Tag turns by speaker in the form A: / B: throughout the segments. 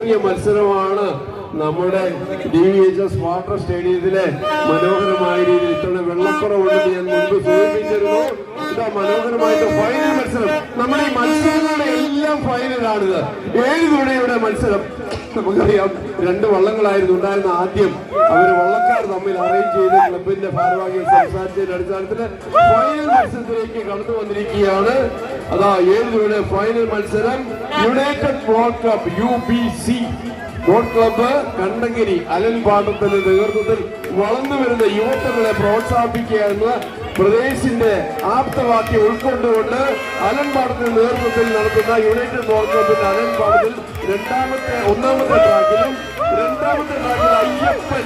A: മത്സരമാണ് നമ്മുടെ D V H S water സ്റ്റേഡിയത്തിലെ മനോഹരമായ രീതിയിൽ ഇത്തവണ വെള്ളക്കുറവുണ്ടെന്ന് ഞാൻ മുൻപ് സൂചിപ്പിച്ചിരുന്നു. മനോഹരമായിട്ട് ഫൈനൽ മത്സരം. നമ്മുടെ ഈ മത്സരങ്ങളുടെ എല്ലാം ഫൈനലാണിത് ഏഴ് തവണയുടെ മത്സരം. നമുക്കറിയാം രണ്ട് വള്ളങ്ങളായിരുന്നു ഉണ്ടായിരുന്ന ആദ്യം. അവർ വള്ളക്കാർ തമ്മിൽ അറേഞ്ച് ചെയ്ത് ക്ലബിന്റെ ഭാരവാഹികൾ സംസാരിച്ചതിന്റെ അടിസ്ഥാനത്തിൽ ഫൈനൽ മത്സരത്തിലേക്ക് കടന്നു വന്നിരിക്കുകയാണ്. അതാ ഏഴ് തവണ ഫൈനൽ മത്സരം? United ball club U B C boat club കണ്ടങ്കിരി Alan പാട്ടത്തിന്റെ നേതൃത്വത്തിൽ വളർന്നു വരുന്ന യുവത്വങ്ങളെ പ്രോത്സാഹിപ്പിക്കുക എന്ന പ്രദേശിന്റെ ആപ്തവാക്യം ഉൾക്കൊണ്ടുകൊണ്ട് അലൻ പാടത്തിന്റെ നേതൃത്വത്തിൽ നടത്തുന്ന യുണൈറ്റഡ് ബോട്ട് ക്ലബിന്റെ അലൻ പാടത്തിൽ രണ്ടാമത്തെ ഒന്നാമത്തെ ട്രാക്കിലും രണ്ടാമത്തെ ട്രാക്കിൽ അയ്യപ്പൻ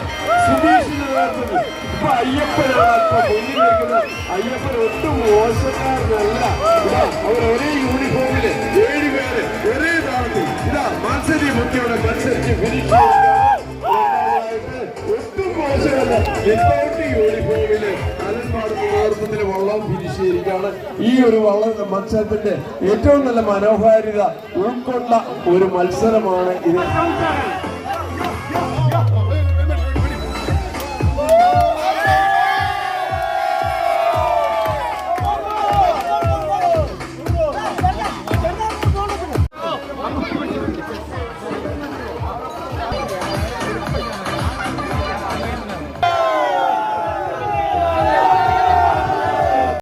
A: അയ്യപ്പനാണ് അയ്യപ്പൻ ഒട്ടും മോശക്കാരനല്ല. മത്സരി മുഖ്യയുടെ മത്സരിച്ച് ഫിനിഷ് ഒട്ടും വള്ളം ഫിനിഷ് ഈ ഒരു വള്ളം മത്സരത്തിന്റെ ഏറ്റവും നല്ല മനോഹാരിത ഉൾക്കൊണ്ട ഒരു മത്സരമാണ് ഇത്. Thank you.